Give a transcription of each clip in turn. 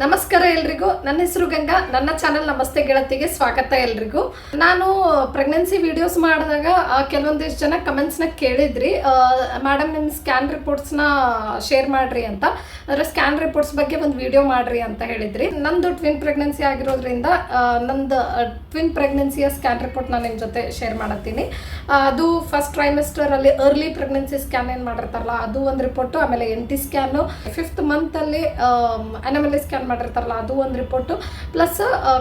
ನಮಸ್ಕಾರ ಎಲ್ರಿಗೂ. ನನ್ನ ಹೆಸರು ಗಂಗಾ. ನನ್ನ ಚಾನಲ್ ನಮಸ್ತೆ ಗೆಳತಿಗೆ ಸ್ವಾಗತ ಎಲ್ರಿಗೂ. ನಾನು ಪ್ರೆಗ್ನೆನ್ಸಿ ವಿಡಿಯೋಸ್ ಮಾಡಿದಾಗ ಕೆಲವೊಂದಿಷ್ಟು ಜನ ಕಮೆಂಟ್ಸ್ನ ಕೇಳಿದ್ರಿ. ಮೇಡಮ್ ನಿಮ್ಮ ಸ್ಕ್ಯಾನ್ ರಿಪೋರ್ಟ್ಸ್ನ ಶೇರ್ ಮಾಡ್ರಿ ಅಂತ. ಅಂದರೆ ಸ್ಕ್ಯಾನ್ ರಿಪೋರ್ಟ್ಸ್ ಬಗ್ಗೆ ಒಂದು ವಿಡಿಯೋ ಮಾಡ್ರಿ ಅಂತ ಹೇಳಿದ್ರಿ. ನಂದು ಟ್ವಿನ್ ಪ್ರೆಗ್ನೆನ್ಸಿ ಆಗಿರೋದ್ರಿಂದ ನಂದು ಟ್ವಿನ್ ಪ್ರೆಗ್ನೆನ್ಸಿಯ ಸ್ಕ್ಯಾನ್ ರಿಪೋರ್ಟ್ ನಾನು ನಿಮ್ಮ ಜೊತೆ ಶೇರ್ ಮಾಡತ್ತೀನಿ. ಅದು ಫಸ್ಟ್ ಟ್ರೈಮಿಸ್ಟರಲ್ಲಿ ಅರ್ಲಿ ಪ್ರೆಗ್ನೆನ್ಸಿ ಸ್ಕ್ಯಾನ್ ಏನು ಮಾಡಿರ್ತಾರಲ್ಲ, ಅದು ಒಂದು ರಿಪೋರ್ಟು ಆಮೇಲೆ ಎನ್ ಟಿ ಸ್ಕ್ಯಾನು ಫಿಫ್ತ್ ಮಂತಲ್ಲಿ ಅನಮಲಿ ಸ್ಕ್ಯಾನ್ ಮಾಡಿರ್ತಾರಲ್ಲ, ಅದು ಒಂದು ರಿಪೋರ್ಟು ಪ್ಲಸ್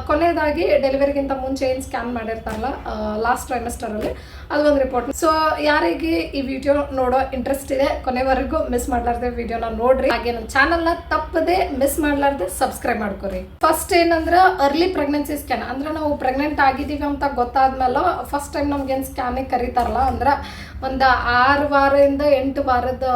ಕೊನೆಯದಾಗಿ ಡೆಲಿವರಿಗಿಂತ ಮುಂಚೆ ಏನು ಸ್ಕ್ಯಾನ್ ಮಾಡಿರ್ತಾರಲ್ಲ ಲಾಸ್ಟ್ ಟ್ರೈಮಸ್ಟರಲ್ಲಿ ಅದು ಒಂದು ರಿಪೋರ್ಟ್ ಸೊ ಯಾರಿಗೆ ಈ ವಿಡಿಯೋ ನೋಡೋ ಇಂಟ್ರೆಸ್ಟ್ ಇದೆ, ಕೊನೆವರೆಗೂ ಮಿಸ್ ಮಾಡಲಾರ್ದೆ ವಿಡಿಯೋನ ನೋಡ್ರಿ. ಹಾಗೆ ನಮ್ಮ ಚಾನಲ್ನ ತಪ್ಪದೆ ಮಿಸ್ ಮಾಡಲಾರ್ದೆ ಸಬ್ಸ್ಕ್ರೈಬ್ ಮಾಡ್ಕೊರಿ. ಫಸ್ಟ್ ಏನಂದ್ರೆ ಅರ್ಲಿ ಪ್ರೆಗ್ನೆನ್ಸಿ ಸ್ಕ್ಯಾನ್ ಅಂದ್ರೆ ನಾವು ಪ್ರೆಗ್ನೆಂಟ್ ಆಗಿದ್ದೀವಿ ಅಂತ ಗೊತ್ತಾದ್ಮೇಲೆ ಫಸ್ಟ್ ಟೈಮ್ ನಮ್ಗೇನು ಸ್ಕ್ಯಾನಿಗೆ ಕರೀತಾರಲ್ಲ, ಅಂದ್ರೆ ಒಂದು ಆರು ವಾರದಿಂದ ಎಂಟು ವಾರದ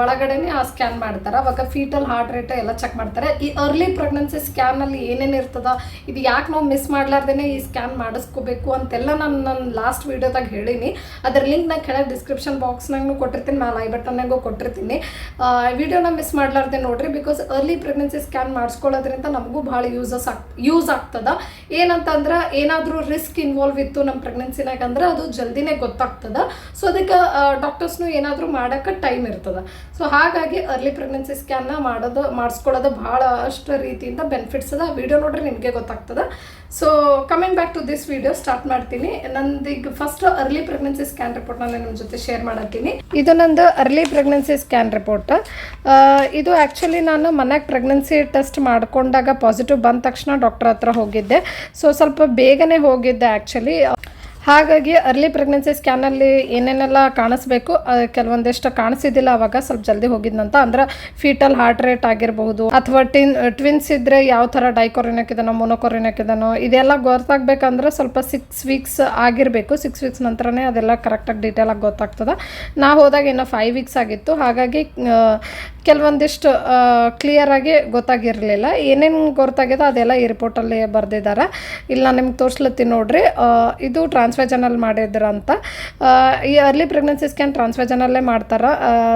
ಒಳಗಡೆನೇ ಆ ಸ್ಕ್ಯಾನ್ ಮಾಡ್ತಾರೆ. ಅವಾಗ ಫೀಟಲ್ ಹಾರ್ಟ್ ರೇಟ್ ಎಲ್ಲ ಚೆಕ್ ಮಾಡ್ತಾರೆ. ಈ ಅರ್ಲಿ ಪ್ರೆಗ್ನೆನ್ಸಿ ಸ್ಕ್ಯಾನಲ್ಲಿ ಏನೇನು ಇರ್ತದ, ಇದು ಯಾಕೆ ನಾವು ಮಿಸ್ ಮಾಡ್ಲಾರ್ದೇನೆ ಈ ಸ್ಕ್ಯಾನ್ ಮಾಡಿಸ್ಕೋಬೇಕು ಅಂತೆಲ್ಲ ನಾನು ನನ್ನ ಲಾಸ್ಟ್ ವೀಡಿಯೋದಾಗ ಹೇಳೀನಿ. ಅದ್ರ ಲಿಂಕ್ ನಾನು ಕೆಳಗೆ ಡಿಸ್ಕ್ರಿಪ್ಷನ್ ಬಾಕ್ಸ್ನಾಗೂ ಕೊಟ್ಟಿರ್ತೀನಿ ಮೇಲೆ ಐ ಬಟನ್ನಾಗೂ ಕೊಟ್ಟಿರ್ತೀನಿ. ವಿಡಿಯೋನ ಮಿಸ್ ಮಾಡ್ಲಾರ್ದೆ ನೋಡ್ರಿ ಬಿಕಾಸ್ ಅರ್ಲಿ ಪ್ರೆಗ್ನೆನ್ಸಿ ಸ್ಕ್ಯಾನ್ ಮಾಡಿಸ್ಕೊಳ್ಳೋದ್ರಿಂದ ನಮಗೂ ಭಾಳ ಯೂಸಸ್ ಆಗ್ ಯೂಸ್ ಆಗ್ತದ. ಏನಂತಂದ್ರೆ ಏನಾದರೂ ರಿಸ್ಕ್ ಇನ್ವಾಲ್ವ್ ಇತ್ತು ನಮ್ಮ ಪ್ರೆಗ್ನೆನ್ಸಿನಾಗ ಅಂದ್ರೆ ಅದು ಜಲ್ದಿನೇ ಗೊತ್ತಾಗ್ತದ. ಸೊ ಅದಕ್ಕೆ ಡಾಕ್ಟರ್ಸ್ನು ಏನಾದರೂ ಮಾಡೋಕ್ಕೆ ಟೈಮ್ ಇರ್ತದ. ಸೊ ಹಾಗಾಗಿ ಅರ್ಲಿ ಪ್ರೆಗ್ನೆನ್ಸಿ ಸ್ಕ್ಯಾನ್ನ ಮಾಡೋದು, ಮಾಡಿಸ್ಕೊಳ್ಳೋದು ಭಾಳ ಅಷ್ಟು ರೀತಿಯಿಂದ ಬೆನಿಫಿಟ್ಸ್ ಅದ. ವಿಡಿಯೋ ನೋಡ್ರಿ, ನಿಮಗೆ ಗೊತ್ತಾಗ್ತದ. So coming back to this video start ಮಾಡ್ತೀನಿ. ನಂದೀಗ first early pregnancy scan report ನಾನು ನಿಮ್ಮ ಜೊತೆ ಶೇರ್ ಮಾಡತ್ತೀನಿ. ಇದು ನಂದು ಅರ್ಲಿ ಪ್ರೆಗ್ನೆನ್ಸಿ ಸ್ಕ್ಯಾನ್ ರಿಪೋರ್ಟ್ ಇದು ಆ್ಯಕ್ಚುಲಿ ನಾನು ಮನೆಗೆ ಪ್ರೆಗ್ನೆನ್ಸಿ ಟೆಸ್ಟ್ ಮಾಡ್ಕೊಂಡಾಗ ಪಾಸಿಟಿವ್ ಬಂದ ತಕ್ಷಣ ಡಾಕ್ಟರ್ ಹತ್ರ ಹೋಗಿದ್ದೆ. ಸೊ ಸ್ವಲ್ಪ ಬೇಗನೆ ಹೋಗಿದ್ದೆ ಆ್ಯಕ್ಚುಲಿ ಹಾಗಾಗಿ ಅರ್ಲಿ ಪ್ರೆಗ್ನೆನ್ಸಿ ಸ್ಕ್ಯಾನಲ್ಲಿ ಏನೇನೆಲ್ಲ ಕಾಣಿಸ್ಬೇಕು ಕೆಲವೊಂದಿಷ್ಟು ಕಾಣಿಸಿದ್ದಿಲ್ಲ ಅವಾಗ ಸ್ವಲ್ಪ ಜಲ್ದಿ ಹೋಗಿದ್ನಂತ. ಅಂದ್ರೆ ಫೀಟಲ್ ಹಾರ್ಟ್ ರೇಟ್ ಆಗಿರಬಹುದು, ಅಥವಾ ಟಿನ್ ಟ್ವಿನ್ಸ್ ಇದ್ರೆ ಯಾವ ಥರ ಡೈಕೊರಿನಕ್ ಹಾಕಿದಾನೋ ಇದನೋ, ಇದೆಲ್ಲ ಗೊತ್ತಾಗಬೇಕಂದ್ರೆ ಸ್ವಲ್ಪ ಸಿಕ್ಸ್ ವೀಕ್ಸ್ ಆಗಿರಬೇಕು. ಸಿಕ್ಸ್ ವೀಕ್ಸ್ ನಂತರನೇ ಅದೆಲ್ಲ ಕರೆಕ್ಟಾಗಿ ಡೀಟೇಲಾಗಿ ಗೊತ್ತಾಗ್ತದೆ. ನಾ ಹೋದಾಗ ಇನ್ನೂ ಫೈವ್ ವೀಕ್ಸ್ ಆಗಿತ್ತು. ಹಾಗಾಗಿ ಕೆಲವೊಂದಿಷ್ಟು ಕ್ಲಿಯರಾಗಿ ಗೊತ್ತಾಗಿರಲಿಲ್ಲ. ಏನೇನು ಗೊತ್ತಾಗಿದೆ ಅದೆಲ್ಲ ಈ ರಿಪೋರ್ಟಲ್ಲಿ ಬರೆದಿದ್ದಾರೆ ಇಲ್ಲ ನಿಮ್ಗೆ ತೋರಿಸ್ಲತ್ತೀನಿ ನೋಡ್ರಿ. ಇದು ಟ್ರಾನ್ಸ್ವೆಜನಲ್ ಮಾಡಿದ್ರು ಅಂತ. ಈ ಅರ್ಲಿ ಪ್ರೆಗ್ನೆನ್ಸಿ ಸ್ಕ್ಯಾನ್ ಟ್ರಾನ್ಸ್ವೆಜನಲ್ಲೇ ಮಾಡ್ತಾರೆ.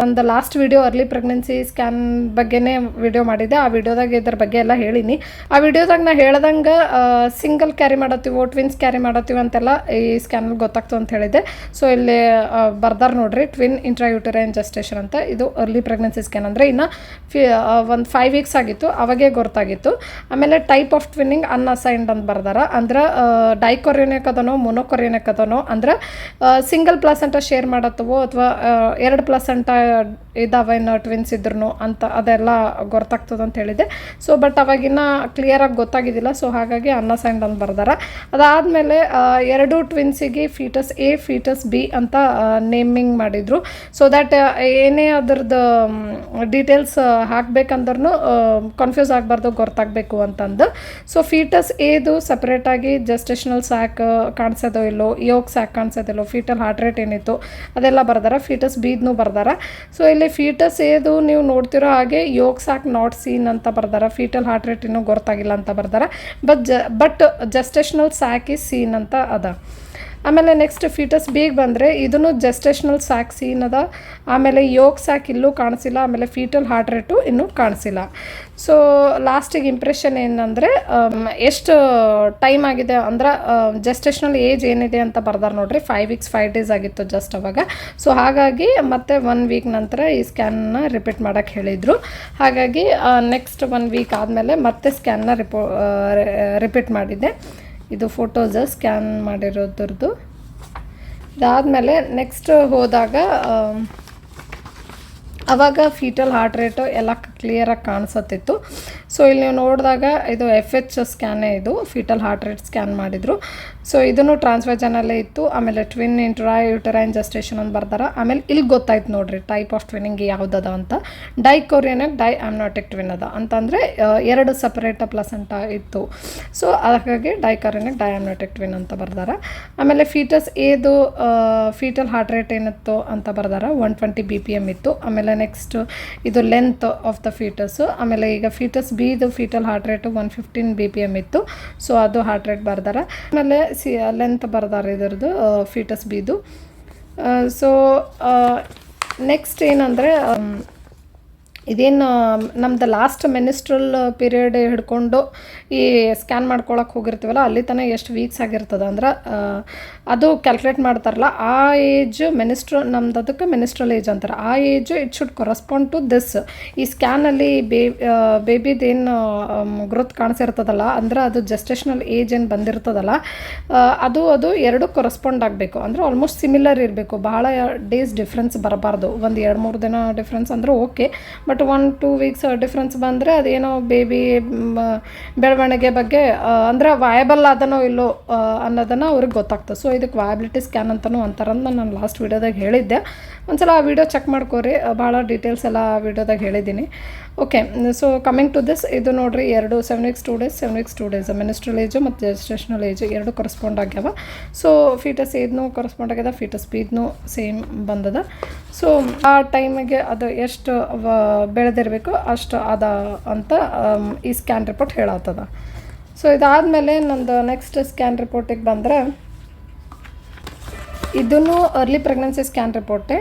ಒಂದು last video early pregnancy scan ಬಗ್ಗೆನೇ ವಿಡಿಯೋ ಮಾಡಿದ್ದೆ. ಆ ವಿಡಿಯೋದಾಗ ಇದ್ರ ಬಗ್ಗೆ ಎಲ್ಲ ಹೇಳಿನಿ. ಆ ವಿಡಿಯೋದಾಗ ನಾ ಹೇಳ್ದಂಗೆ ಸಿಂಗಲ್ ಕ್ಯಾರಿ ಮಾಡತ್ತೀವೋ ಟ್ವಿನ್ಸ್ ಕ್ಯಾರಿ ಮಾಡತ್ತೀವಿ ಅಂತೆಲ್ಲ ಈ ಸ್ಕ್ಯಾನಲ್ಲಿ ಗೊತ್ತಾಗ್ತು ಅಂತ ಹೇಳಿದ್ದೆ. ಸೊ ಇಲ್ಲಿ ಬರ್ದಾರ ನೋಡ್ರಿ. ಟ್ವಿನ್ ಇಂಟ್ರಾಯೂಟರೈನ್ ಜಸ್ಟೇಷನ್ ಅಂತ. ಇದು ಅರ್ಲಿ ಪ್ರೆಗ್ನೆನ್ಸಿ ಸ್ಕ್ಯಾನ್ ಅಂದರೆ ಇನ್ನು ಫಿ ಒಂದು ಫೈವ್ ವೀಕ್ಸ್ ಆಗಿತ್ತು, ಅವಾಗೇ ಗೊತ್ತಾಗಿತ್ತು. ಆಮೇಲೆ ಟೈಪ್ ಆಫ್ ಟ್ವಿನ್ನಿಂಗ್ ಅನ್ಅಸೈನ್ಡ್ ಅಂತ ಬರ್ದಾರ. ಅಂದ್ರೆ ಡೈಕೊರಿಯನಿಕ್ ಅದನೋ ಮೊನೊಕೊರಿಯನಿಕ್ ಅದನೋ ಅಂದ್ರೆ ಸಿಂಗಲ್ ಪ್ಲಸೆಂಟ ಶೇರ್ ಮಾಡತ್ತವೋ ಅಥವಾ ಎರಡು ಪ್ಲಸೆಂಟ ಇದಾವೇನು ಟ್ವಿನ್ಸ್ ಇದ್ರು ಅಂತ ಅದೆಲ್ಲ ಗೊತ್ತಾಗ್ತದೆ ಅಂತ ಹೇಳಿದೆ ಸೊ ಬಟ್ ಅವಾಗಿನ್ನ ಕ್ಲಿಯರಾಗಿ ಗೊತ್ತಾಗಿದ್ದಿಲ್ಲ. ಸೊ ಹಾಗಾಗಿ ಅನ್ನಸೈನ್ಡ್ ಅಂತ ಬರ್ದಾರ. ಅದಾದಮೇಲೆ ಎರಡು ಟ್ವಿನ್ಸಿಗೆ ಫೀಟಸ್ ಎ ಫೀಟಸ್ ಬಿ ಅಂತ ನೇಮಿಂಗ್ ಮಾಡಿದರು. ಸೊ ದ್ಯಾಟ್ ಏನೇ ಅದ್ರದ್ದು ಡೀಟೇಲ್ಸ್ ಹಾಕಬೇಕಂದ್ರೂ ಕನ್ಫ್ಯೂಸ್ ಆಗಬಾರ್ದು, ಗೊತ್ತಾಗಬೇಕು ಅಂತಂದು. ಸೊ ಫೀಟಸ್ ಏದು ಸಪ್ರೇಟಾಗಿ ಜಸ್ಟೇಷನಲ್ ಸ್ಯಾಕ್ ಕಾಣಿಸೋದೋ ಇಲ್ಲೋ ಯೋಗ ಸ್ಯಾಕ್ ಕಾಣಿಸೋದಿಲ್ಲೋ ಫೀಟಲ್ ಹಾರ್ಟ್ ರೇಟ್ ಏನಿತ್ತು, ಅದೆಲ್ಲ ಬರ್ದಾರ ಫೀಟಸ್ ಬೀದ್ನೂ ಬರ್ದಾರ. ಸೊ ಇಲ್ಲಿ ಫೀಟಸ್ ಏದು ನೀವು ನೋಡ್ತಿರೋ ಹಾಗೆ ಯೋಗ ಸ್ಯಾಕ್ ನಾಟ್ ಸೀನ್ ಅಂತ ಬರ್ದಾರ ಫೀಟಲ್ ಹಾರ್ಟ್ ರೇಟ್ ಇನ್ನೂ ಗೊತ್ತಾಗಿಲ್ಲ ಅಂತ ಬರ್ದಾರ. ಬಟ್ ಜ ಬಟ್ ಜಸ್ಟೇಷನಲ್ ಸ್ಯಾಕ್ ಈ ಸೀನ್ ಅಂತ ಅದ. ಆಮೇಲೆ ನೆಕ್ಸ್ಟ್ ಫೀಟಸ್ ಬೀಗ್ ಬಂದರೆ ಇದನ್ನು ಜಸ್ಟೇಷನಲ್ ಸ್ಯಾಕ್ ಸೀನ್ ಅದ ಆಮೇಲೆ ಯೋಗ ಸ್ಯಾಕ್ ಇಲ್ಲೂ ಕಾಣಿಸಿಲ್ಲ, ಆಮೇಲೆ ಫೀಟಲ್ ಹಾರ್ಟ್ ರೇಟು ಇನ್ನೂ ಕಾಣಿಸಿಲ್ಲ. ಸೊ ಲಾಸ್ಟಿಗೆ ಇಂಪ್ರೆಷನ್ ಏನಂದರೆ ಎಷ್ಟು ಟೈಮ್ ಆಗಿದೆ ಅಂದ್ರೆ ಜಸ್ಟೇಷನಲ್ ಏಜ್ ಏನಿದೆ ಅಂತ ಬರ್ದಾರೆ ನೋಡ್ರಿ ಫೈವ್ ವೀಕ್ಸ್ ಫೈವ್ ಡೇಸ್ ಆಗಿತ್ತು ಜಸ್ಟ್ ಅವಾಗ. ಸೊ ಹಾಗಾಗಿ ಮತ್ತೆ ಒನ್ ವೀಕ್ ನಂತರ ಈ ಸ್ಕ್ಯಾನ್ನ ರಿಪೀಟ್ ಮಾಡೋಕ್ಕೆ ಹೇಳಿದರು. ಹಾಗಾಗಿ ನೆಕ್ಸ್ಟ್ ಒನ್ ವೀಕ್ ಆದಮೇಲೆ ಮತ್ತೆ ಸ್ಕ್ಯಾನ್ನ ರಿಪೋ ರಿಪೀಟ್ ಮಾಡಿದ್ದೆ. ಇದು ಫೋಟೋಸ್ ಸ್ಕ್ಯಾನ್ ಮಾಡಿರೋದ್ರದ್ದು. ಇದಾದಮೇಲೆ ನೆಕ್ಸ್ಟ್ ಹೋದಾಗ ಅವಾಗ ಫೀಟಲ್ ಹಾರ್ಟ್ ರೇಟು ಎಲ್ಲ ಕ್ಲಿಯರಾಗಿ ಕಾಣಿಸತ್ತಿತ್ತು. ಸೊ ಇಲ್ಲಿ ನೀವು ನೋಡಿದಾಗ ಇದು ಎಫ್ ಎಚ್ ಸ್ಕ್ಯಾನೇ ಇದು, ಫೀಟಲ್ ಹಾರ್ಟ್ ರೇಟ್ ಸ್ಕ್ಯಾನ್ ಮಾಡಿದರು. ಸೊ ಇದನ್ನು ಟ್ರಾನ್ಸ್ವೆಜನಲ್ಲೇ ಇತ್ತು. ಆಮೇಲೆ ಟ್ವಿನ್ ಇಂಟ್ರಾ ಯುಟರೈನ್ ಜಸ್ಟೇಷನ್ ಅಂತ ಬರ್ದಾರ. ಆಮೇಲೆ ಇಲ್ಲಿ ಗೊತ್ತಾಯ್ತು ನೋಡ್ರಿ ಟೈಪ್ ಆಫ್ ಟ್ವಿನ್ನಿಂಗ್ ಯಾವ್ದದ ಅಂತ. ಡೈ ಡೈಕೋರಿಯನಾಗ ಡೈ ಆಮ್ನಾಟಿಕ್ ಟ್ವಿನ್ ಅದ. ಅಂತಂದರೆ ಎರಡು ಸಪ್ರೇಟ್ ಪ್ಲಸಂಟ ಇತ್ತು. ಸೊ ಹಾಗಾಗಿ ಡೈ ಆಮ್ನಾಟಿಕ್ ಟ್ವಿನ್ ಅಂತ ಬರ್ದಾರ. ಆಮೇಲೆ ಫೀಟಸ್ ಏದು ಫೀಟಲ್ ಹಾರ್ಟ್ ರೇಟ್ ಏನಿತ್ತು ಅಂತ ಬರ್ದಾರ. One twenty B P M ಇತ್ತು. ಆಮೇಲೆ ನೆಕ್ಸ್ಟ್ ಇದು ಲೆಂತ್ ಆಫ್ ದ ಫೀಟಸ್ಸು ಆಮೇಲೆ ಈಗ foetus ಬಿದು fetal heart rate one fifteen B P M ಇತ್ತು. ಸೊ ಅದು ಹಾರ್ಟ್ ರೇಟ್ ಬರ್ದಾರ. ಆಮೇಲೆ ಸಿ ಲೆಂತ್ ಬರ್ದಾರೆ ಇದರದು ಫೀಟಸ್ ಬೀದು ಸೊ ನೆಕ್ಸ್ಟ್ ಏನಂದರೆ ಇದೇನು, ನಮ್ದು ಲಾಸ್ಟ್ ಮೆನಿಸ್ಟ್ರಲ್ ಪೀರಿಯಡ್ ಹಿಡ್ಕೊಂಡು ಈ ಸ್ಕ್ಯಾನ್ ಮಾಡ್ಕೊಳಕ್ಕೆ ಹೋಗಿರ್ತೀವಲ್ಲ, ಅಲ್ಲಿ ತನಕ ಎಷ್ಟು ವೀಕ್ಸ್ ಆಗಿರ್ತದೆ ಅಂದ್ರೆ ಅದು ಕ್ಯಾಲ್ಕುಲೇಟ್ ಮಾಡ್ತಾರಲ್ಲ, ಆ ಏಜ್ ಮೆನಿಸ್ಟ್ರ ನಮ್ದು ಅದಕ್ಕೆ ಮೆನಿಸ್ಟ್ರಲ್ ಏಜ್ ಅಂತಾರೆ. ಆ age it should correspond to this ಈ ಸ್ಕ್ಯಾನಲ್ಲಿ ಬೇ ಬೇಬಿದೇನು ಗ್ರೋತ್ ಕಾಣಿಸಿರ್ತದಲ್ಲ, ಅಂದ್ರೆ ಅದು ಜಸ್ಟೇಷನಲ್ ಏಜ್ ಏನು ಬಂದಿರ್ತದಲ್ಲ ಅದು ಅದು ಎರಡು ಕೊರಸ್ಪಾಂಡ್ ಆಗಬೇಕು. ಅಂದ್ರೆ ಆಲ್ಮೋಸ್ಟ್ ಸಿಮಿಲರ್ ಇರಬೇಕು. ಭಾಳ ಡೇಸ್ ಡಿಫ್ರೆನ್ಸ್ ಬರಬಾರ್ದು. ಒಂದು ಎರಡು ಮೂರು ದಿನ ಡಿಫ್ರೆನ್ಸ್ ಅಂದ್ರೆ okay but one two weeks difference ಬಂದರೆ ಅದೇನೋ ಬೇಬಿ ಬೆಳವಣಿಗೆ ಬಗ್ಗೆ ಅಂದರೆ ವಾಯಬಲ್ ಆದನೋ ಇಲ್ಲೋ ಅನ್ನೋದನ್ನು ಅವ್ರಿಗೆ ಗೊತ್ತಾಗ್ತದೆ. ಸೊ ಇದಕ್ಕೆ ವಾಯಬಿಲಿಟಿ ಸ್ಕ್ಯಾನ್ ಅಂತಲೂ ಅಂತಾರಂತ ನಾನು ಲಾಸ್ಟ್ ವೀಡಿಯೋದಾಗ ಹೇಳಿದ್ದೆ. ಒಂದ್ಸಲ ಆ ವಿಡಿಯೋ ಚೆಕ್ ಮಾಡ್ಕೋರಿ. ಭಾಳ ಡೀಟೇಲ್ಸ್ ಎಲ್ಲ ವಿಡಿಯೋದಾಗ ಹೇಳಿದ್ದೀನಿ. Okay so coming to this ಇದು ನೋಡಿರಿ ಎರಡು seven weeks two days seven weeks two days menstrual age ಮತ್ತು ಜಸ್ಟೇಷನಲ್ ಏಜು ಎರಡು ಕರೆಸ್ಪಾಂಡ್ ಆಗ್ಯಾವ. ಸೊ ಫೀಟಸ್ ಏದ್ನೂ ಕರೆಸ್ಪಾಂಡ್ ಆಗ್ಯದ ಫೀಟಸ್ ಬೀದ್ನೂ ಸೇಮ್ ಬಂದದ. ಸೊ ಆ ಟೈಮಿಗೆ ಅದು ಎಷ್ಟು ಬೆಳೆದಿರಬೇಕು, ಅಷ್ಟು ಅದ ಅಂತ ಈ ಸ್ಕ್ಯಾನ್ ರಿಪೋರ್ಟ್ ಹೇಳತ್ತದ ಸೊ ಇದಾದಮೇಲೆ ನಂದು ನೆಕ್ಸ್ಟ್ ಸ್ಕ್ಯಾನ್ ರಿಪೋರ್ಟಿಗೆ ಬಂದರೆ, ಇದನ್ನು ಅರ್ಲಿ ಪ್ರೆಗ್ನೆನ್ಸಿ ಸ್ಕ್ಯಾನ್ ರಿಪೋರ್ಟೇ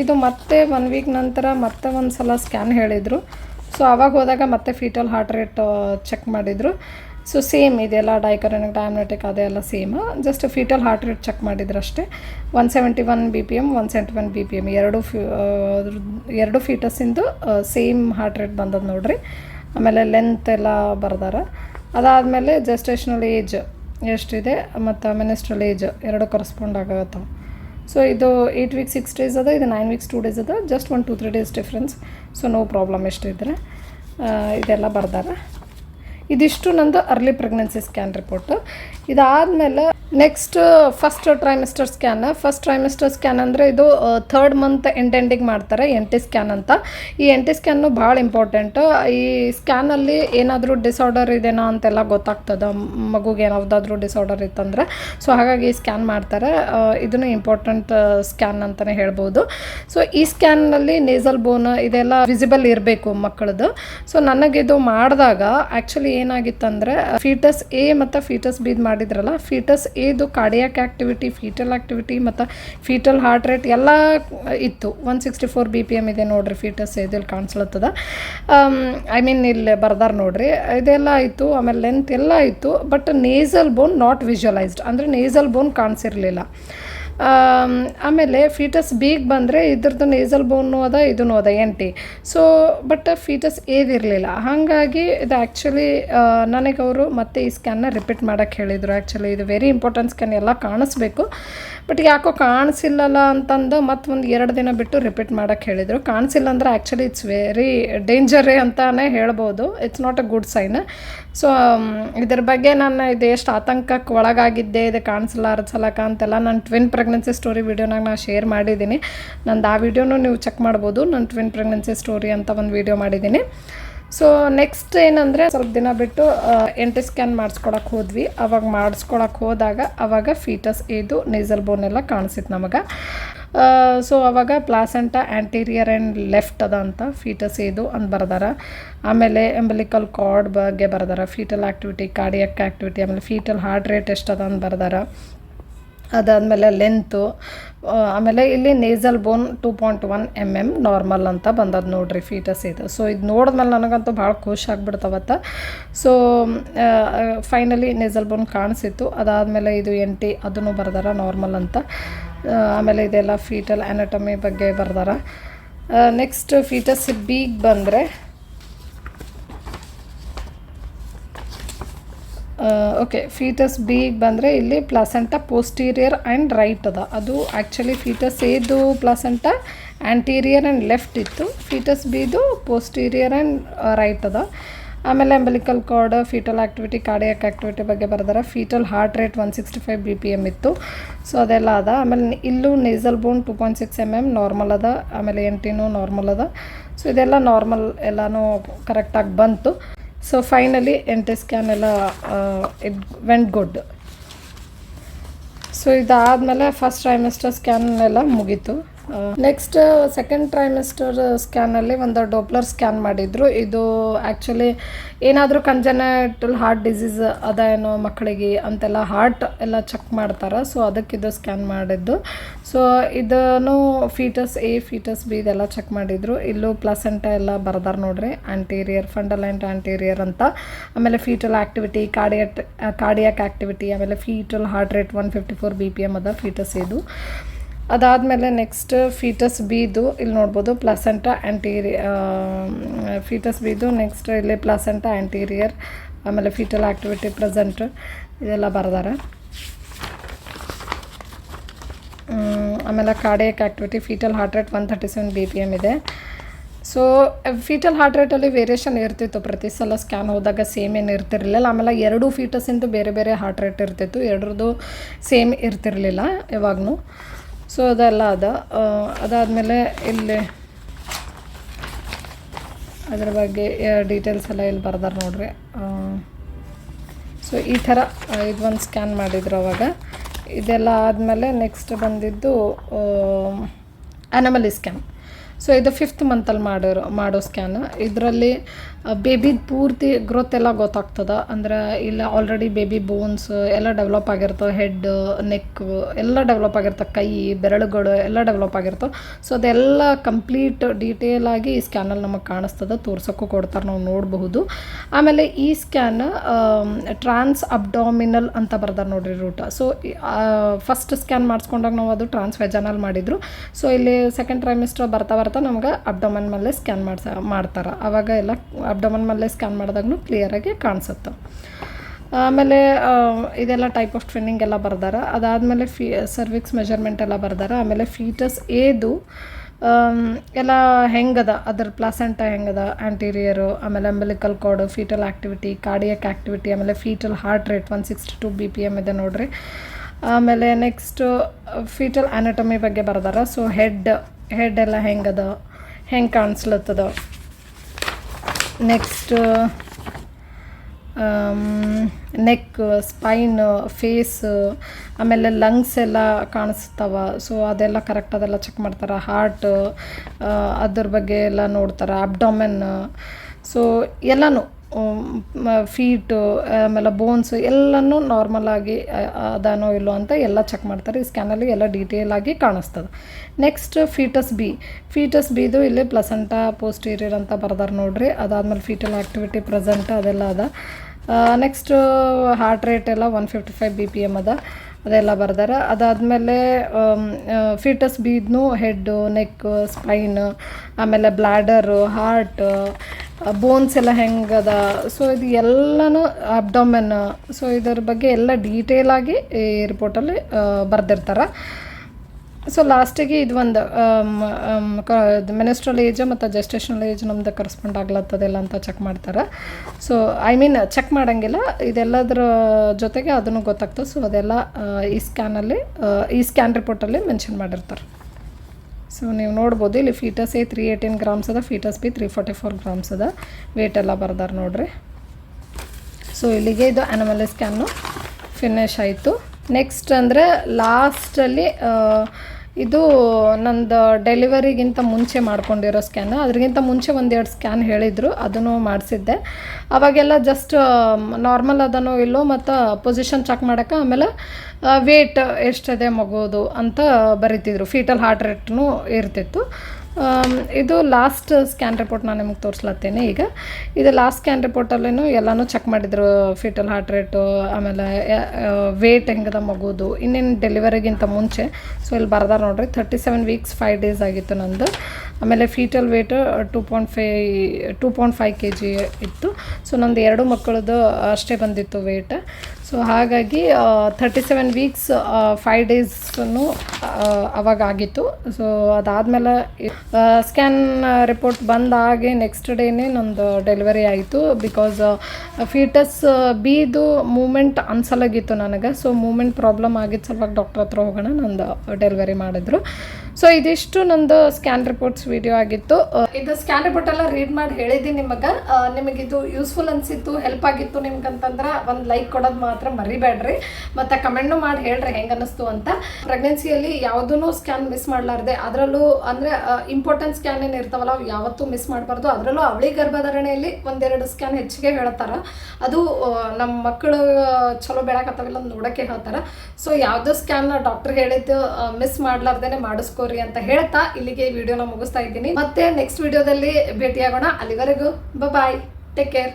ಇದು ಮತ್ತೆ ಒನ್ ವೀಕ್ ನಂತರ ಮತ್ತೆ ಒಂದು ಸಲ ಸ್ಕ್ಯಾನ್ ಹೇಳಿದರು. ಸೊ ಆವಾಗ ಹೋದಾಗ ಮತ್ತೆ ಫೀಟಲ್ ಹಾರ್ಟ್ ರೇಟ್ ಚೆಕ್ ಮಾಡಿದರು. ಸೊ ಸೇಮ್ ಇದೆಲ್ಲ ಡೈಕರನಿಕ್ ಡಯಾಮ್ನೆಟಿಕ್ ಅದೆಲ್ಲ same just fetal heart rate check ಮಾಡಿದ್ರು ಅಷ್ಟೇ one seventy one B P M one seventy one B P M ಎರಡು ಫ್ಯೂ ಎರಡು ಫೀಟಸಿಂದು ಸೇಮ್ ಹಾರ್ಟ್ ರೇಟ್ ಬಂದದ್ದು ನೋಡ್ರಿ. ಆಮೇಲೆ ಲೆಂತ್ ಎಲ್ಲ ಬರ್ದಾರ. ಅದಾದಮೇಲೆ ಜಸ್ಟೇಷನಲ್ ಏಜ್ ಎಷ್ಟಿದೆ, ಮತ್ತು ಮಿನಿಸ್ಟ್ರಲ್ ಏಜ್ ಎರಡು ಕರೆಸ್ಪಾಂಡ್ ಆಗತ್ತವ ಸೊ ಇದು ಏಯ್ಟ್ ವೀಕ್ಸ್ ಸಿಕ್ಸ್ ಡೇಸ್ ಅದ, ಇದು ನೈನ್ ವೀಕ್ಸ್ ಟೂ ಡೇಸ್ ಅದ just one two three days difference so no problem ಎಷ್ಟಿದ್ರೆ ಇದೆಲ್ಲ ಬರ್ದಾರ. ಇದಿಷ್ಟು ನಂದು ಅರ್ಲಿ ಪ್ರೆಗ್ನೆನ್ಸಿ ಸ್ಕ್ಯಾನ್ ರಿಪೋರ್ಟು ಇದಾದಮೇಲೆ next first trimester scan first trimester scan ಅಂದರೆ ಇದು ಥರ್ಡ್ ಮಂತ್ ಎಂಡ್ ಮಾಡ್ತಾರೆ ಎನ್ ಟಿ ಸ್ಕ್ಯಾನ್ ಅಂತ. ಈ ಎನ್ ಟಿ ಸ್ಕ್ಯಾನು ಭಾಳ ಇಂಪಾರ್ಟೆಂಟ್ ಈ ಸ್ಕ್ಯಾನಲ್ಲಿ ಏನಾದರೂ ಡಿಸಾರ್ಡರ್ ಇದೆನಾ ಅಂತೆಲ್ಲ ಗೊತ್ತಾಗ್ತದೆ. ಮಗುಗೆ ಯಾವುದಾದ್ರೂ ಡಿಸಾರ್ಡರ್ ಇತ್ತಂದ್ರೆ. ಸೊ ಹಾಗಾಗಿ ಸ್ಕ್ಯಾನ್ ಮಾಡ್ತಾರೆ. ಆ, ಇದನ್ನು ಇಂಪಾರ್ಟೆಂಟ್ ಸ್ಕ್ಯಾನ್ ಅಂತಲೇ ಹೇಳ್ಬೋದು. ಸೊ ಈ ಸ್ಕ್ಯಾನ್ನಲ್ಲಿ ನೇಸಲ್ ಬೋನ್ ಇದೆಲ್ಲ ವಿಸಿಬಲ್ ಇರಬೇಕು ಮಕ್ಕಳದು. ಸೊ ನನಗಿದು ಮಾಡಿದಾಗ ಆ್ಯಕ್ಚುಲಿ ಏನಾಗಿತ್ತಂದರೆ ಫೀಟಸ್ ಎ ಮತ್ತು ಫೀಟಸ್ ಬಿದ್ ಮಾಡಿದ್ರಲ್ಲ ಫೀಟಸ್ ಎದು ಕಾರ್ಡಿಯಾಕ್ ಆ್ಯಕ್ಟಿವಿಟಿ ಫೀಟಲ್ ಆ್ಯಕ್ಟಿವಿಟಿ ಮತ್ತು ಫೀಟಲ್ ಹಾರ್ಟ್ ರೇಟ್ ಎಲ್ಲ ಇತ್ತು. One sixty four B P M ಇದೆ ನೋಡ್ರಿ ಫೀಟಸ್ ಇದಿಲ್ಲಿ ಕಾಣಿಸ್ಲತ್ತದ. ಐ ಮೀನ್ ಇಲ್ಲಿ ಬರ್ದಾರ ನೋಡ್ರಿ. ಇದೆಲ್ಲ ಆಯಿತು, ಆಮೇಲೆ ಲೆಂತ್ ಎಲ್ಲ ಇತ್ತು but nasal bone not visualised ಅಂದರೆ ನೇಸಲ್ ಬೋನ್ ಕಾಣಿಸಿರಲಿಲ್ಲ. ಆಮೇಲೆ ಫೀಟಸ್ ಬೀಗ್ ಬಂದರೆ ಇದ್ರದ್ದು ನೇಸಲ್ ಬೋನು ಅದ ಇದೂ ಅದ N T so but foetus ಏದಿರಲಿಲ್ಲ ಹಾಗಾಗಿ ಇದು ಆ್ಯಕ್ಚುಲಿ ನನಗೆ ಅವರು ಮತ್ತೆ ಈ ಸ್ಕ್ಯಾನ್ನ ರಿಪೀಟ್ ಮಾಡೋಕ್ಕೆ ಹೇಳಿದರು. ಆ್ಯಕ್ಚುಲಿ ಇದು ವೆರಿ ಇಂಪಾರ್ಟೆಂಟ್ ಸ್ಕ್ಯಾನ್ ಎಲ್ಲ ಕಾಣಿಸ್ಬೇಕು. ಬಟ್ ಯಾಕೋ ಕಾಣಿಸಿಲ್ಲಲ್ಲ ಅಂತಂದು ಮತ್ತೆ ಒಂದು ಎರಡು ದಿನ ಬಿಟ್ಟು ರಿಪೀಟ್ ಮಾಡೋಕ್ಕೆ ಹೇಳಿದರು. ಕಾಣಿಸಿಲ್ಲ ಅಂದ್ರೆ ಆ್ಯಕ್ಚುಲಿ ಇಟ್ಸ್ ವೆರಿ ಡೇಂಜರೇ ಅಂತಲೇ ಹೇಳ್ಬೋದು. It's not a good sign so ಇದ್ರ ಬಗ್ಗೆ ನಾನು ಇದು ಎಷ್ಟು ಆತಂಕಕ್ಕೆ ಒಳಗಾಗಿದ್ದೆ, ಇದು ಕಾಣಿಸಲ್ಲ ಸಲಕ ಅಂತೆಲ್ಲ ನಾನು ಟ್ವಿನ್ ಪ್ರೆಗ್ನೆನ್ಸಿ ಸ್ಟೋರಿ ವೀಡಿಯೋನಾಗ ನಾನು ಶೇರ್ ಮಾಡಿದ್ದೀನಿ. ನಂದು ಆ ವಿಡಿಯೋನು ನೀವು ಚೆಕ್ ಮಾಡ್ಬೋದು ನನ್ನ ಟ್ವಿನ್ ಪ್ರೆಗ್ನೆನ್ಸಿ ಸ್ಟೋರಿ ಅಂತ ಒಂದು ವಿಡಿಯೋ ಮಾಡಿದ್ದೀನಿ. ಸೊ ನೆಕ್ಸ್ಟ್ ಏನಂದರೆ ಸ್ವಲ್ಪ ದಿನ ಬಿಟ್ಟು ಎನ್ ಸ್ಕ್ಯಾನ್ ಮಾಡಿಸ್ಕೊಳಕ್ಕೆ ಹೋದ್ವಿ. ಅವಾಗ ಮಾಡಿಸ್ಕೊಳಕ್ಕೆ ಹೋದಾಗ ಅವಾಗ ಫೀಟಸ್ ಇದು ನೇಸಲ್ ಎಲ್ಲ ಕಾಣಿಸಿತ್ತು ನಮಗೆ. ಸೊ ಅವಾಗ ಪ್ಲಾಸೆಂಟ ಆ್ಯಂಟೀರಿಯರ್ ಆ್ಯಂಡ್ ಲೆಫ್ಟ್ ಅದ ಅಂತ ಫೀಟಸ್ ಇದು ಅಂತ ಬರ್ದಾರ. ಆಮೇಲೆ ಎಂಬಲಿಕಲ್ ಕಾರ್ಡ್ ಬಗ್ಗೆ ಬರ್ದಾರ ಫೀಟಲ್ ಆ್ಯಕ್ಟಿವಿಟಿ ಕಾರ್ಡಿಯಕ್ ಆ್ಯಕ್ಟಿವಿಟಿ ಆಮೇಲೆ ಫೀಟಲ್ ಹಾರ್ಟ್ ರೇಟ್ ಎಷ್ಟು ಅದ ಅಂತ ಬರ್ದಾರ. ಅದಾದಮೇಲೆ ಲೆಂತು ಆಮೇಲೆ ಇಲ್ಲಿ nasal bone two point one M M normal ಅಂತ ಬಂದದ್ದು ನೋಡ್ರಿ ಫೀಟಸ್ ಇದು. ಸೊ ಇದು ನೋಡಿದ್ಮೇಲೆ ನನಗಂತೂ ಭಾಳ ಖುಷಿ ಆಗಿಬಿಡ್ತಾವತ್ತ. ಸೊ ಫೈನಲಿ ನೇಸಲ್ ಬೋನ್ ಕಾಣಿಸಿತ್ತು. ಅದಾದಮೇಲೆ ಇದು ಎಂಟಿ ಅದನ್ನು ಬರ್ದಾರ ನಾರ್ಮಲ್ ಅಂತ. ಆಮೇಲೆ ಇದೆಲ್ಲ ಫೀಟಲ್ ಆ್ಯನಟಮಿ ಬಗ್ಗೆ ಬರ್ದಾರ. ನೆಕ್ಸ್ಟ್ ಫೀಟಸ್ ಬೀಗ್ ಬಂದರೆ ಓಕೆ ಫೀಟಸ್ ಬೀಗ್ ಬಂದರೆ ಇಲ್ಲಿ ಪ್ಲಾಸೆಂಟ ಪೋಸ್ಟೀರಿಯರ್ ಆ್ಯಂಡ್ ರೈಟ್ ಅದ. ಅದು ಆ್ಯಕ್ಚುಲಿ ಫೀಟಸ್ ಏದು ಪ್ಲಾಸೆಂಟ ಆ್ಯಂಟೀರಿಯರ್ ಆ್ಯಂಡ್ ಲೆಫ್ಟ್ ಇತ್ತು. ಫೀಟಸ್ ಬಿದು ಪೋಸ್ಟೀರಿಯರ್ ಆ್ಯಂಡ್ ರೈಟ್ ಅದ. ಆಮೇಲೆ umbilical cord fetal activity cardiac activity ಬಗ್ಗೆ ಬರೆದಾರೆ. Fetal heart rate one sixty five B P M ಇತ್ತು. ಸೊ ಅದೆಲ್ಲ ಅದ. ಆಮೇಲೆ ಇಲ್ಲೂ nasal bone two point six M M normal ಅದ. ಆಮೇಲೆ ಎಂಟಿನೂ ನಾರ್ಮಲ್ ಅದ. ಸೊ ಇದೆಲ್ಲ ನಾರ್ಮಲ್ ಎಲ್ಲನೂ ಕರೆಕ್ಟಾಗಿ ಬಂತು. So finally N T scan ಎಲ್ಲ ಇಟ್ ವೆಂಟ್ ಗುಡ್ ಸೊ ಇದಾದಮೇಲೆ ಫಸ್ಟ್ ಟ್ರೈಮೆಸ್ಟರ್ ಸ್ಕ್ಯಾನ್ ಎಲ್ಲ ಮುಗೀತು. ನೆಕ್ಸ್ಟ್ ಸೆಕೆಂಡ್ ಟ್ರೈಮಿಸ್ಟರ್ ಸ್ಕ್ಯಾನಲ್ಲಿ ಒಂದು ಡೋಪ್ಲರ್ ಸ್ಕ್ಯಾನ್ ಮಾಡಿದ್ರು. ಇದು ಆ್ಯಕ್ಚುಲಿ ಏನಾದರೂ ಕಂಜನೆಟಲ್ ಹಾರ್ಟ್ ಡಿಸೀಸ್ ಅದ ಏನೋ ಮಕ್ಕಳಿಗೆ ಅಂತೆಲ್ಲ ಹಾರ್ಟ್ ಎಲ್ಲ ಚೆಕ್ ಮಾಡ್ತಾರೆ. ಸೊ ಅದಕ್ಕೆ ಇದು ಸ್ಕ್ಯಾನ್ ಮಾಡಿದ್ದು. ಸೊ ಇದನ್ನು ಫೀಟಸ್ ಎ ಫೀಟಸ್ ಬಿ ಇದೆಲ್ಲ ಚೆಕ್ ಮಾಡಿದ್ರು. ಇಲ್ಲೂ ಪ್ಲಸೆಂಟ ಎಲ್ಲ ಬರ್ದಾರ ನೋಡ್ರಿ ಆಂಟೀರಿಯರ್ ಫಂಡಲ್ ಆಂಟೀರಿಯರ್ ಅಂತ. ಆಮೇಲೆ foetal activity cardiac cardiac activity ಆಮೇಲೆ foetal heart rate one fifty four B P M ಅದ ಫೀಟಸ್ ಇದು. ಅದಾದಮೇಲೆ ನೆಕ್ಸ್ಟ್ ಫೀಟಸ್ ಬೀದು, ಇಲ್ಲಿ ನೋಡ್ಬೋದು ಪ್ಲಸೆಂಟ ಆ್ಯಂಟೀರಿ ಫೀಟಸ್ ಬೀದು ನೆಕ್ಸ್ಟ್ ಇಲ್ಲಿ ಪ್ಲಸೆಂಟ ಆ್ಯಂಟೀರಿಯರ್ ಆಮೇಲೆ ಫೀಟಲ್ ಆ್ಯಕ್ಟಿವಿಟಿ ಪ್ರೆಸೆಂಟ್ ಇದೆಲ್ಲ ಬರ್ದಾರ. ಆಮೇಲೆ cardiac activity fetal heart rate one thirty seven B P M ಇದೆ ಸೊ ಫೀಟಲ್ ಹಾರ್ಟ್ ರೇಟಲ್ಲಿ ವೇರಿಯೇಷನ್ ಇರ್ತಿತ್ತು. ಪ್ರತಿ ಸಲ ಸ್ಕ್ಯಾನ್ ಹೋದಾಗ ಸೇಮ್ ಏನು ಇರ್ತಿರಲಿಲ್ಲ. ಆಮೇಲೆ ಎರಡು ಫೀಟಸಿಂದು ಬೇರೆ ಬೇರೆ ಹಾರ್ಟ್ ರೇಟ್ ಇರ್ತಿತ್ತು. ಎರಡರದು ಸೇಮ್ ಇರ್ತಿರಲಿಲ್ಲ ಯಾವಾಗೂ ಸೊ ಅದೆಲ್ಲ ಅದ. ಅದಾದಮೇಲೆ ಇಲ್ಲಿ ಅದರ ಬಗ್ಗೆ ಡೀಟೇಲ್ಸ್ ಎಲ್ಲ ಇಲ್ಲಿ ಬರ್ದಾರೆ ನೋಡ್ರಿ. ಸೊ ಈ ಥರ ಇದು ಒಂದು ಸ್ಕ್ಯಾನ್ ಮಾಡಿದ್ರು ಅವಾಗ. ಇದೆಲ್ಲ ಆದಮೇಲೆ ನೆಕ್ಸ್ಟ್ ಬಂದಿದ್ದು ಅನಮಲಿ ಸ್ಕ್ಯಾನ್ ಸೊ ಇದು ಫಿಫ್ತ್ ಮಂತಲ್ಲಿ ಮಾಡಿರೋ, ಮಾಡೋ ಸ್ಕ್ಯಾನ್ ಇದರಲ್ಲಿ ಬೇಬಿ ಪೂರ್ತಿ ಗ್ರೋತ್ ಎಲ್ಲ ಗೊತ್ತಾಗ್ತದೆ. ಅಂದ್ರೆ, ಇಲ್ಲ ಆಲ್ರೆಡಿ ಬೇಬಿ ಬೋನ್ಸ್ ಎಲ್ಲ ಡೆವಲಪ್ ಆಗಿರ್ತವೆ ಹೆಡ್ ನೆಕ್ ಎಲ್ಲ ಡೆವಲಪ್ ಆಗಿರ್ತವೆ, ಕೈ, ಬೆರಳುಗಳು ಎಲ್ಲ ಡೆವಲಪ್ ಆಗಿರ್ತವೆ. ಸೊ ಅದೆಲ್ಲ ಕಂಪ್ಲೀಟ್ ಡೀಟೇಲ್ ಆಗಿ ಈ ಸ್ಕ್ಯಾನಲ್ಲಿ ನಮಗೆ ಕಾಣಿಸ್ತದೆ, ತೋರ್ಸೋಕ್ಕೂ ಕೊಡ್ತಾರೆ ನಾವು ನೋಡಬಹುದು. ಆಮೇಲೆ ಈ ಸ್ಕ್ಯಾನ್ ಟ್ರಾನ್ಸ್ ಅಬ್ಡಾಮಿನಲ್ ಅಂತ ಬರ್ದಾರೆ ನೋಡ್ರಿ ರೂಟ ಸೊ ಫಸ್ಟ್ ಸ್ಕ್ಯಾನ್ ಮಾಡಿಸ್ಕೊಂಡಾಗ ನಾವು ಅದು ಟ್ರಾನ್ಸ್ ವೆಜಾನಲ್ಲಿ ಮಾಡಿದ್ರು. ಸೊ ಇಲ್ಲಿ ಸೆಕೆಂಡ್ ಟ್ರೈಮಿಸ್ಟರ್ ಬರ್ತಾ ಬರ್ತಾ ನಮ್ಗೆ ಅಬ್ಡಮನ್ ಮೇಲೆ ಸ್ಕ್ಯಾನ್ ಮಾಡ್ಸ, ಮಾಡ್ತಾರೆ. ಆವಾಗ ಎಲ್ಲ ಅಬ್ಡಮನ್ ಮೇಲೆ ಸ್ಕ್ಯಾನ್ ಮಾಡಿದಾಗೂ ಕ್ಲಿಯರಾಗಿ ಕಾಣಿಸುತ್ತೆ. ಆಮೇಲೆ ಇದೆಲ್ಲ ಟೈಪ್ ಆಫ್ ಟ್ರೈನಿಂಗ್ ಎಲ್ಲ ಬರ್ದಾರ. ಅದಾದಮೇಲೆ ಫೀ ಸರ್ವಿಕ್ಸ್ ಮೆಜರ್ಮೆಂಟ್ ಎಲ್ಲ ಬರ್ದಾರ. ಆಮೇಲೆ ಫೀಟಸ್ ಏದು ಎಲ್ಲ ಹೆಂಗದ? ಅದ್ರ ಪ್ಲಾಸೆಂಟ ಹೆಂಗದ? ಆ್ಯಂಟೀರಿಯರು ಆಮೇಲೆ umbilical cord fetal activity cardiac activity ಆಮೇಲೆ fetal heart rate one sixty two B P M ಇದೆ ನೋಡ್ರಿ. ಆಮೇಲೆ ನೆಕ್ಸ್ಟು ಫೀಟಲ್ ಆ್ಯನಟಮಿ ಬಗ್ಗೆ ಬರ್ದಾರ. ಸೊ ಹೆಡ್ ಹೆಡ್ ಎಲ್ಲ ಹೆಂಗದ, ಹೆಂಗೆ ಕಾಣಿಸ್ಲತ್ತದ. ನೆಕ್ಸ್ಟ್ ನೆಕ್ ಸ್ಪೈನ್ ಫೇಸ್ ಆಮೇಲೆ ಲಂಗ್ಸ್ ಎಲ್ಲ ಕಾಣಿಸ್ತಾವ ಸೊ ಅದೆಲ್ಲ ಕರೆಕ್ಟ್ ಅದೆಲ್ಲ ಚೆಕ್ ಮಾಡ್ತಾರೆ. ಹಾರ್ಟ್ ಅದ್ರ ಬಗ್ಗೆ ಎಲ್ಲ ನೋಡ್ತಾರೆ. ಅಬ್ಡಾಮೆನ್ ಸೊ ಎಲ್ಲನೂ. ಫೀಟು ಆಮೇಲೆ ಬೋನ್ಸ್ ಎಲ್ಲನೂ ನಾರ್ಮಲಾಗಿ ಅದಾನೋ ಇಲ್ಲೋ ಅಂತ ಎಲ್ಲ ಚೆಕ್ ಮಾಡ್ತಾರೆ. ಈ ಸ್ಕ್ಯಾನಲ್ಲಿ ಎಲ್ಲ ಡೀಟೇಲ್ ಆಗಿ ಕಾಣಿಸ್ತದೆ. ನೆಕ್ಸ್ಟ್ ಫೀಟಸ್ ಬಿ ಫೀಟಸ್ ಬಿದು ಇಲ್ಲಿ ಪ್ಲಸಂಟ ಪೋಸ್ಟೀರಿಯರ್ ಅಂತ ಬರ್ದಾರೆ ನೋಡಿರಿ. ಅದಾದ್ಮೇಲೆ ಫೀಟಲ್ ಆ್ಯಕ್ಟಿವಿಟಿ ಪ್ರೆಸೆಂಟ್ ಅದೆಲ್ಲ ಅದ. ನೆಕ್ಸ್ಟ್ ಹಾರ್ಟ್ ರೇಟ್ ಎಲ್ಲ one fifty five B P M ಅದ. ಅದೆಲ್ಲ ಬರ್ದಾರೆ. ಅದಾದಮೇಲೆ ಫೀಟಸ್ ಬೀದ್ನು ಹೆಡ್ಡು ನೆಕ್ ಸ್ಪೈನ್ ಆಮೇಲೆ ಬ್ಲ್ಯಾಡರು ಹಾರ್ಟ್ ಬೋನ್ಸ್ ಎಲ್ಲ ಹೆಂಗದ ಸೊ ಇದು ಎಲ್ಲನೂ ಅಬ್ಡೊಮೆನ್ ಸೊ ಇದರ ಬಗ್ಗೆ ಎಲ್ಲ ಡೀಟೇಲ್ ಆಗಿ ಈ ರಿಪೋರ್ಟಲ್ಲಿ ಬರೆದಿರ್ತಾರೆ. ಸೊ ಲಾಸ್ಟಿಗೆ ಇದು ಒಂದು ಮೆನೆಸ್ಟ್ರಲ್ ಏಜ್ ಮತ್ತು ಜೆಸ್ಟೇಷನಲ್ ಏಜ್ ನಮ್ದು ಕರೆಸ್ಪಾಂಡ್ ಆಗ್ಲತ್ತದೆಲ್ಲ ಅಂತ ಚೆಕ್ ಮಾಡ್ತಾರೆ. ಸೊ ಐ ಮೀನ್ ಚೆಕ್ ಮಾಡೋಂಗಿಲ್ಲ. ಇದೆಲ್ಲದರ ಜೊತೆಗೆ ಅದನ್ನು ಗೊತ್ತಾಗ್ತದೆ. ಸೊ ಅದೆಲ್ಲ ಈ ಸ್ಕ್ಯಾನಲ್ಲಿ ಈ ಸ್ಕ್ಯಾನ್ ರಿಪೋರ್ಟಲ್ಲಿ ಮೆನ್ಷನ್ ಮಾಡಿರ್ತಾರೆ. ಸೊ ನೀವು ನೋಡ್ಬೋದು, ಇಲ್ಲಿ fetus A three eighteen grams ಅದ fetus B three forty four grams ಅದ. ವೇಟ್ ಎಲ್ಲ ಬರ್ದಾರ ನೋಡ್ರಿ. ಸೊ ಇಲ್ಲಿಗೆ ಇದು ಅನಿಮಲ್ ಸ್ಕ್ಯಾನು ಫಿನಿಶ್ ಆಯಿತು. ನೆಕ್ಸ್ಟ್ ಅಂದರೆ ಲಾಸ್ಟಲ್ಲಿ ಇದು ನಂದು ಡೆಲಿವರಿಗಿಂತ ಮುಂಚೆ ಮಾಡ್ಕೊಂಡಿರೋ ಸ್ಕ್ಯಾನ್ ಅದ್ರಿಗಿಂತ ಮುಂಚೆ ಒಂದೆರಡು ಸ್ಕ್ಯಾನ್ ಹೇಳಿದರು, ಅದನ್ನು ಮಾಡಿಸಿದ್ದೆ. ಅವಾಗೆಲ್ಲ ಜಸ್ಟ್ ನಾರ್ಮಲ್ ಅದನೋ ಇಲ್ಲೋ ಮತ್ತು ಪೊಸಿಷನ್ ಚೆಕ್ ಮಾಡೋಕ್ಕೆ ಆಮೇಲೆ ವೇಟ್ ಎಷ್ಟಿದೆ ಮಗೋದು ಅಂತ ಬರಿತಿದ್ರು. ಫೀಟಲ್ ಹಾರ್ಟ್ ರೇಟ್ನು ಇರ್ತಿತ್ತು. ಇದು ಲಾಸ್ಟ್ ಸ್ಕ್ಯಾನ್ ರಿಪೋರ್ಟ್ ನಾನು ನಿಮಗೆ ತೋರಿಸ್ಲತ್ತೇನೆ ಈಗ. ಇದು ಲಾಸ್ಟ್ ಸ್ಕ್ಯಾನ್ ರಿಪೋರ್ಟಲ್ಲೇನು ಎಲ್ಲನೂ ಚೆಕ್ ಮಾಡಿದರು ಫೀಟಲ್ ಹಾರ್ಟ್ ರೇಟು ಆಮೇಲೆ ವೇಟ್ ಹೆಂಗದ ಮಗುದು, ಇನ್ನೇನು ಡೆಲಿವರಿಗಿಂತ ಮುಂಚೆ. ಸೊ ಇಲ್ಲಿ ಬರ್ದಾರ ನೋಡ್ರಿ thirty seven weeks five days ಆಗಿತ್ತು ನಂದು. ಆಮೇಲೆ foetal weight two point five two point five K G ಇತ್ತು. ಸೊ ನಂದು ಎರಡು ಮಕ್ಕಳದು ಅಷ್ಟೇ ಬಂದಿತ್ತು ವೇಟ್ ಸೊ ಹಾಗಾಗಿ ಥರ್ಟಿ ಸೆವೆನ್ ವೀಕ್ಸ್ ಫೈವ್ ಡೇಸ್ನು ಅವಾಗ ಆಗಿತ್ತು. ಸೊ ಅದಾದಮೇಲೆ ಸ್ಕ್ಯಾನ್ ರಿಪೋರ್ಟ್ ಬಂದಾಗೆ ನೆಕ್ಸ್ಟ್ ಡೇನೇ ನಂದು ಡೆಲಿವರಿ ಆಯಿತು ಬಿಕಾಸ್ ಫೀಟಸ್ ಬೀದು ಮೂಮೆಂಟ್ ಅನ್ಸಲಾಗಿತ್ತು ನನಗೆ. ಸೊ ಮೂಮೆಂಟ್ ಪ್ರಾಬ್ಲಮ್ ಆಗಿದ್ದ ಸಲುವಾಗಿ ಡಾಕ್ಟ್ರ್ ಹತ್ರ ಹೋಗೋಣ, ನಂದು ಡೆಲಿವರಿ ಮಾಡಿದ್ರು. ಸೊ ಇದಿಷ್ಟು ನಂದು ಸ್ಕ್ಯಾನ್ ರಿಪೋರ್ಟ್ಸ್ ವಿಡಿಯೋ ಆಗಿತ್ತು. ಇದು ಸ್ಕ್ಯಾನ್ ರಿಪೋರ್ಟ್ ಎಲ್ಲ ರೀಡ್ ಮಾಡಿ ಹೇಳಿದ್ದೀನಿ ನಿಮಗೆ. ನಿಮಗೆ ಇದು ಯೂಸ್ಫುಲ್ ಅನಿಸಿತ್ತು ಹೆಲ್ಪ್ ಆಗಿತ್ತು ನಿಮ್ಗೆ ಅಂತಂದ್ರೆ ಒಂದು ಲೈಕ್ ಕೊಡೋದು ಮಾತ್ರ ಮರಿಬೇಡ್ರಿ ಮತ್ತು ಕಮೆಂಟ್ನು ಮಾಡಿ ಹೇಳ್ರಿ ಹೆಂಗೆ ಅನ್ನಿಸ್ತು ಅಂತ. ಪ್ರೆಗ್ನೆನ್ಸಿಯಲ್ಲಿ ಯಾವುದೂ ಸ್ಕ್ಯಾನ್ ಮಿಸ್ ಮಾಡಲಾರ್ದೆ. ಅದರಲ್ಲೂ ಅಂದರೆ ಇಂಪಾರ್ಟೆಂಟ್ ಸ್ಕ್ಯಾನ್ ಏನು ಇರ್ತಾವಲ್ಲ, ಅವು ಯಾವತ್ತೂ ಮಿಸ್ ಮಾಡಬಾರ್ದು. ಅದರಲ್ಲೂ ಅವಳಿ ಗರ್ಭಧಾರಣೆಯಲ್ಲಿ ಒಂದೆರಡು ಸ್ಕ್ಯಾನ್ ಹೆಚ್ಚಿಗೆ ಹೇಳ್ತಾರೆ. ಅದು ನಮ್ಮ ಮಕ್ಕಳು ಚಲೋ ಬೆಳಕತ್ತಾವಿಲ್ಲ ನೋಡೋಕ್ಕೆ ಹೇಳ್ತಾರೆ. ಸೊ ಯಾವುದೋ ಸ್ಕ್ಯಾನ್ ಡಾಕ್ಟರ್ ಹೇಳಿದ್ದು ಮಿಸ್ ಮಾಡ್ಲಾರ್ದೇನೆ ಅಂತ ಹೇಳ್ತಾ ಇಲ್ಲಿಗೆ ವಿಡಿಯೋನ ಮುಗಿಸ್ತಾ ಇದ್ದೀನಿ. ಮತ್ತೆ ನೆಕ್ಸ್ಟ್ ವಿಡಿಯೋದಲ್ಲಿ ಭೇಟಿಯಾಗೋಣ. ಅಲ್ಲಿವರೆಗೂ ಬಾಯ್ ಟೇಕ್ ಕೇರ್